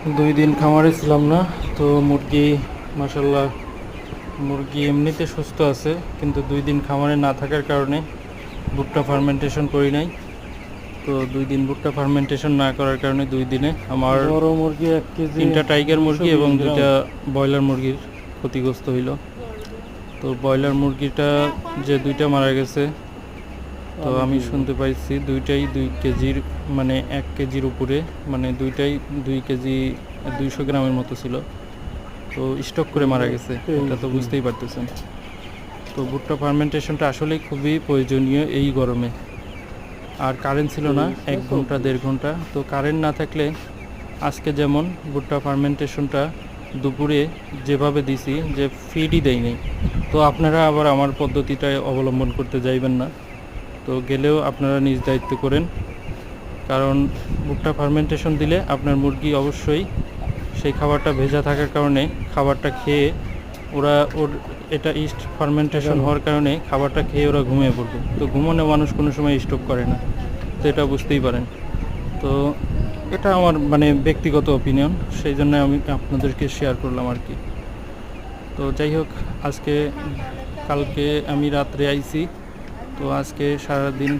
দুই দিন খামারে ছিলাম না তো মুরগি মাসাল্লাহ মুরগি এমনিতে সুস্থ আছে কিন্তু দুই দিন খামারে না থাকার কারণে ভুট্টা ফার্মেন্টেশন করি নাই। তো দুই দিন ভুট্টা ফার্মেন্টেশন না করার কারণে দুই দিনে আমার বড় মুরগি এক কেজি তিনটা টাইগার মুরগি এবং দুইটা ব্রয়লার মুরগির ক্ষতিগ্রস্ত হইল। তো ব্রয়লার মুরগিটা যে দুইটা মারা গেছে তো আমি শুনতে পাইছি দুইটাই দুই কেজির মানে এক কেজির উপরে মানে দুইটাই দুই কেজি দুইশো গ্রামের মতো ছিল। তো স্টক করে মারা গেছে এটা তো বুঝতেই পারতেছেন। তো ভুট্টা ফার্মেন্টেশনটা আসলেই খুবই প্রয়োজনীয় এই গরমে। আর কারেন্ট ছিল না এক ঘণ্টা দেড় ঘণ্টা। তো কারেন্ট না থাকলে আজকে যেমন ভুট্টা ফার্মেন্টেশনটা দুপুরে যেভাবে দিছি যে ফিডই দেয়নি। তো আপনারা আবার আমার পদ্ধতিটা অবলম্বন করতে যাইবেন না। তো গেলেও আপনারা নিজ দায়িত্ব করেন। কারণ ভুট্টা ফার্মেন্টেশন দিলে আপনার মুরগি অবশ্যই সেই খাবারটা ভেজা থাকার কারণে খাবারটা খেয়ে ওরা ওর এটা ইস্ট ফার্মেন্টেশন হওয়ার কারণে খাবারটা খেয়ে ওরা ঘুমিয়ে পড়বে। তো ঘুমানো মানুষ কোনো সময় স্টপ করে না। তো এটা বুঝতেই পারেন। তো এটা আমার মানে ব্যক্তিগত অপিনিয়ন সেই জন্য আমি আপনাদেরকে শেয়ার করলাম আর কি। তো যাই হোক আজকে কালকে আমি রাত্রে আইছি। তো আজকে সারাদিন